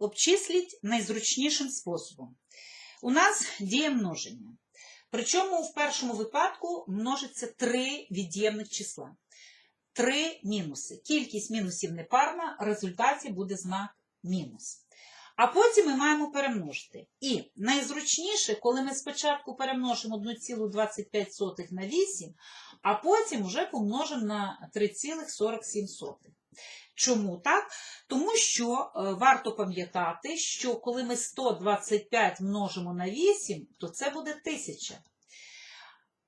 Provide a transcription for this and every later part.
обчисліть найзручнішим способом. У нас діє множення. Причому в першому випадку множиться три від'ємних числа. Три мінуси. Кількість мінусів непарна, в результаті буде знак мінус. А потім ми маємо перемножити. І найзручніше, коли ми спочатку перемножимо 1,25 на 8, а потім вже помножимо на 3,47. Чому так? Тому що е, варто пам'ятати, що коли ми 125 множимо на 8, то це буде 1000.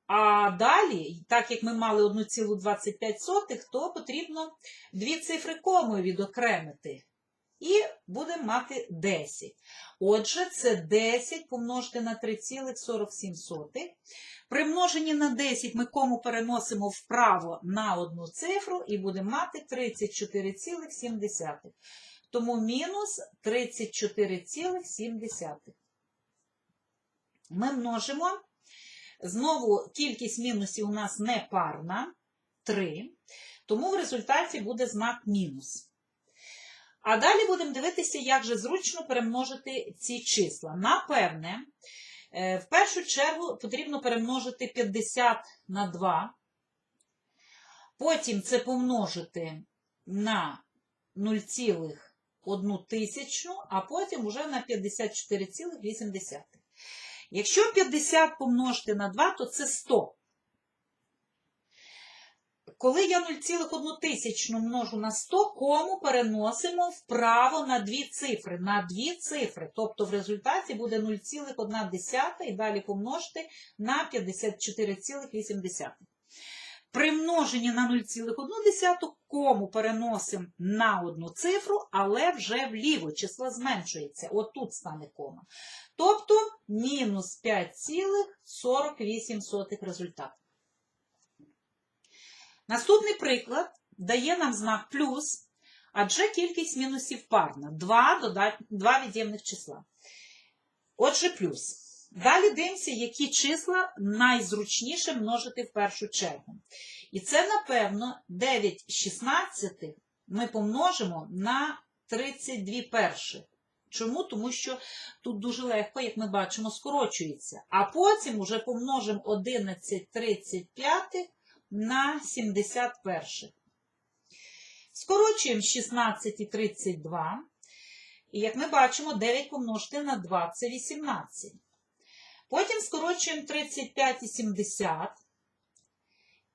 А далі, так як ми мали 1,25, то потрібно дві цифри комою відокремити. І будемо мати 10. Отже, це 10 помножити на 3,47. При множенні на 10 ми кому переносимо вправо на одну цифру і будемо мати 34,7. Тому мінус 34,7. Ми множимо. Знову кількість мінусів у нас не парна 3, тому в результаті буде знак мінус. А далі будемо дивитися, як же зручно перемножити ці числа. Напевне, е, в першу чергу потрібно перемножити 50 на 2. Потім це помножити на 0,1 тисячну, а потім вже на 54,8. Якщо 50 помножити на 2, то це 100. Коли я 0,1 тисячну множу на 100, кому переносимо вправо на дві цифри, на дві цифри. Тобто в результаті буде 0,1 і далі помножити на 54,8. При множенні на 0,1 кому переносимо на одну цифру, але вже вліво число зменшується. Отут стане кома. Тобто мінус 5,48 результат. Наступний приклад дає нам знак плюс, адже кількість мінусів парна. Два, додать, два від'ємних числа. Отже, плюс. Далі дивимося, які числа найзручніше множити в першу чергу. І це, напевно, 9 шістнадцятих ми помножимо на 32 перших. Чому? Тому що тут дуже легко, як ми бачимо, скорочується. А потім вже помножимо 11 35 на 71. Скорочуємо 16 і 32. І як ми бачимо, 9 помножити на 2 це 18. Потім скорочуємо 35 і 70.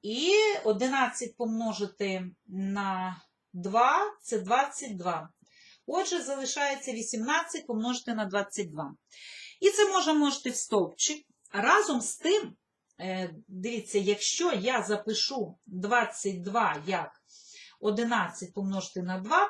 І 11 помножити на 2 це 22. Отже, залишається 18 помножити на 22. І це можна множити в стовпчик. Разом з тим, дивіться, якщо я запишу 22 як 11 помножити на 2,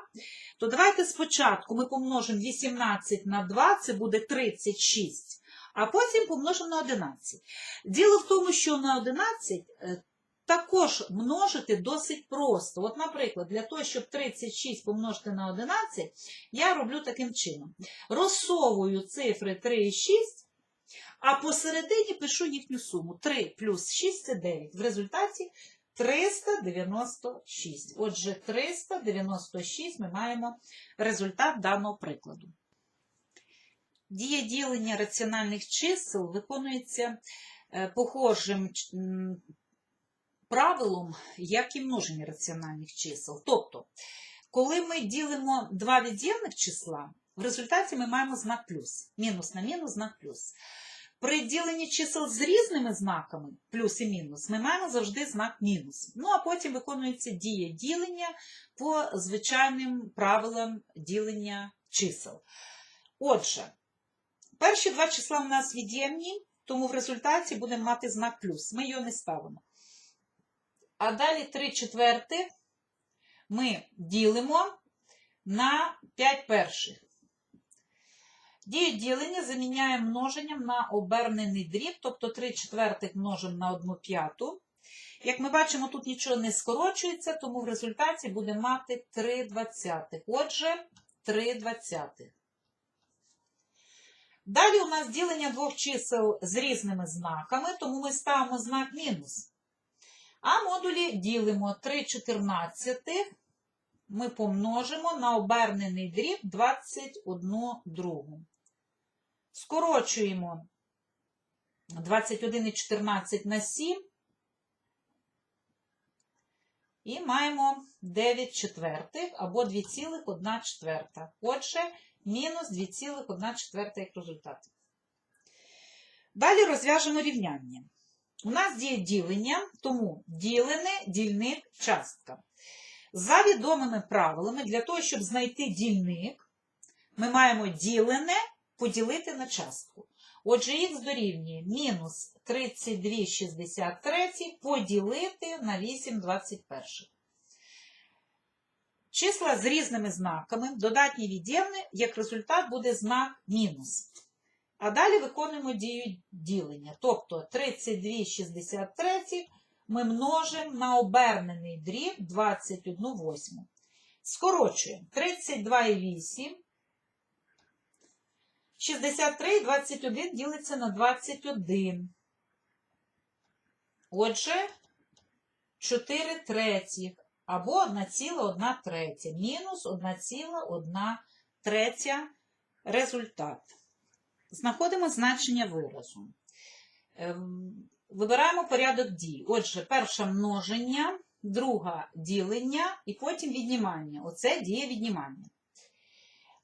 то давайте спочатку ми помножимо 18 на 2, це буде 36, а потім помножимо на 11. Діло в тому, що на 11 е, також множити досить просто. От, наприклад, для того, щоб 36 помножити на 11, я роблю таким чином. Розсовую цифри 3 і 6, а посередині пишу їхню суму. 3 плюс 6 це 9. В результаті 396. Отже, 396 ми маємо результат даного прикладу. Дія ділення раціональних чисел виконується е, похожим правилом, як і множення раціональних чисел. Тобто, коли ми ділимо два від'ємних числа, в результаті ми маємо знак плюс. Мінус на мінус, знак плюс. При діленні чисел з різними знаками, плюс і мінус, ми маємо завжди знак мінус. Ну, а потім виконується дія ділення по звичайним правилам ділення чисел. Отже, перші два числа у нас від'ємні, тому в результаті будемо мати знак плюс. Ми його не ставимо. А далі 3 четвертих ми ділимо на 5 перших. Дію ділення заміняємо множенням на обернений дріб, тобто 3 четвертих множимо на 1 п'яту. Як ми бачимо, тут нічого не скорочується, тому в результаті будемо мати 3 двадцятих. Отже, 3 двадцятих. Далі у нас ділення двох чисел з різними знаками, тому ми ставимо знак мінус. А модулі ділимо 3 чотирнадцятих ми помножимо на обернений дріб 21 другу. Скорочуємо 21 і 14 на 7. І маємо 9 четвертих або 2,1 четверта. Отже, мінус 2,1 четверта як результат. Далі розв'яжемо рівняння. У нас діє ділення, тому ділене, дільник, частка. За відомими правилами, для того, щоб знайти дільник, ми маємо ділене поділити на частку. Отже, х дорівнює мінус 32,63 поділити на 8,21. Числа з різними знаками, додатні від'ємне, як результат буде знак мінус. А далі виконуємо дію ділення. Тобто 32,63 ми множимо на обернений дріб 21 восьму. Скорочуємо 32,8. 63 і 21 ділиться на 21. Отже, 4 третіх або 1,1 третя. Мінус 1,1 третя результат. Знаходимо значення виразу. Ем, Вибираємо порядок дій. Отже, перше множення, друга ділення і потім віднімання. Оце діє віднімання.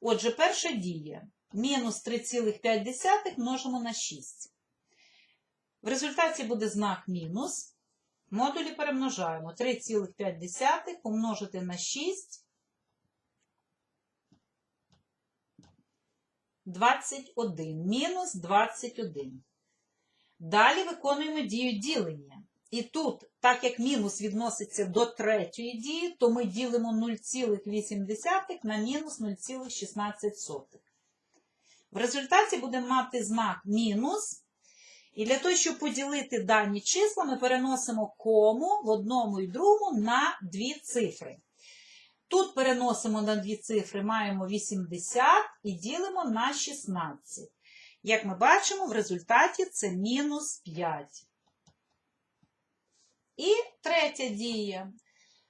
Отже, перша дія. Мінус 3,5 множимо на 6. В результаті буде знак мінус. Модулі перемножаємо. 3,5 помножити на 6. 21. Мінус 21. Далі виконуємо дію ділення. І тут, так як мінус відноситься до третьої дії, то ми ділимо 0,8 на мінус 0,16. В результаті будемо мати знак мінус. І для того, щоб поділити дані числа, ми переносимо кому в одному і другому на дві цифри. Тут переносимо на дві цифри, маємо 80 і ділимо на 16. Як ми бачимо, в результаті це мінус 5. І третя дія.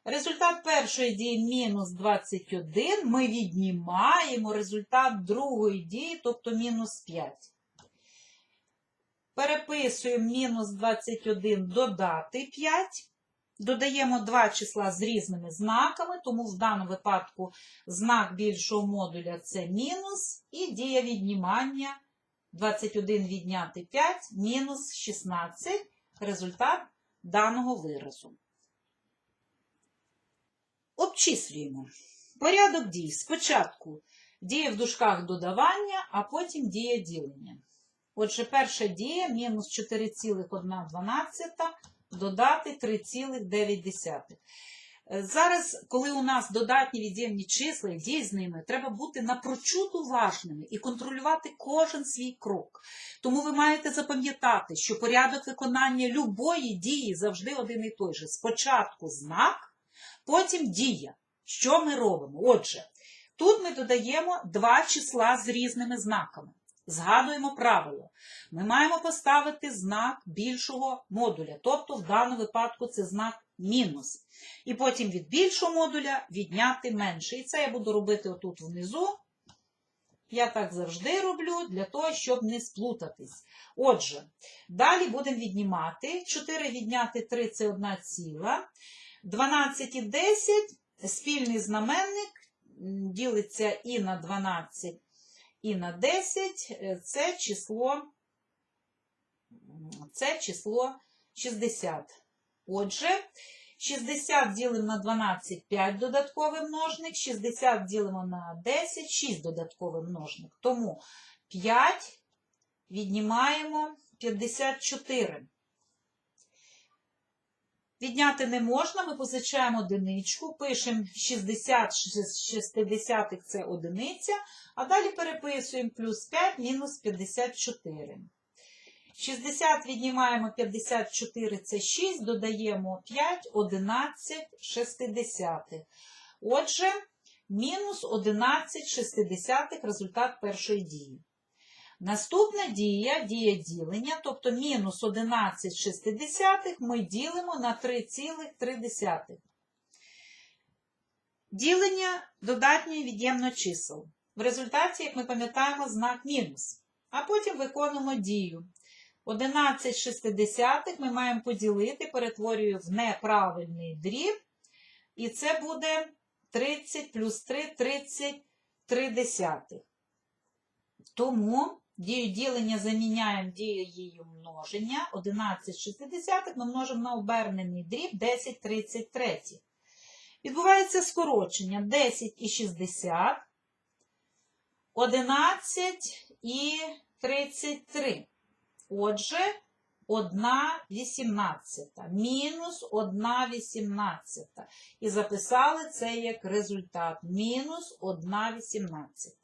Результат першої дії мінус 21. Ми віднімаємо результат другої дії, тобто мінус 5. Переписуємо мінус 21 додати 5. Додаємо два числа з різними знаками, тому в даному випадку знак більшого модуля це мінус, і дія віднімання 21 відняти 5 мінус 16 результат даного виразу. Обчислюємо. Порядок дій. Спочатку діє в дужках додавання, а потім діє ділення. Отже, перша дія мінус 4,1 додати 3,9. Зараз, коли у нас додатні від'ємні числа і дій з ними, треба бути напрочуд уважними і контролювати кожен свій крок. Тому ви маєте запам'ятати, що порядок виконання любої дії завжди один і той же. Спочатку знак, потім дія. Що ми робимо? Отже, тут ми додаємо два числа з різними знаками. Згадуємо правило. Ми маємо поставити знак більшого модуля, тобто в даному випадку це знак мінус. І потім від більшого модуля відняти менше. І це я буду робити отут внизу. Я так завжди роблю, для того, щоб не сплутатись. Отже, далі будемо віднімати. 4 відняти 3 це 1 ціла. 12 і 10 спільний знаменник ділиться і на 12, і на 10. Це число, це число 60. Отже, 60 ділимо на 12 5 додатковий множник, 60 ділимо на 10 6 додатковий множник. Тому 5 віднімаємо 54. Відняти не можна, ми позичаємо одиничку, пишемо 60 60 це одиниця, а далі переписуємо плюс 5 мінус 54. 60 віднімаємо 54, це 6, додаємо 5, 11 шестидесятих. Отже, мінус 11 шестидесятих результат першої дії. Наступна дія, дія ділення, тобто мінус 11 шестидесятих ми ділимо на 3,3. Ділення додатньої від'ємно чисел. В результаті, як ми пам'ятаємо, знак мінус. А потім виконуємо дію. 11 шестидесятих ми маємо поділити, перетворюю в неправильний дріб. І це буде 30 плюс 3 33. Тому дію ділення заміняємо дією множення. 11 шестидесятих ми множимо на обернений дріб 10 33. Відбувається скорочення 10 і 60, 11 і 33. Отже, 1 вісімнадцята. Мінус 1 вісімнадцята. І записали це як результат. Мінус 1 вісімнадцята.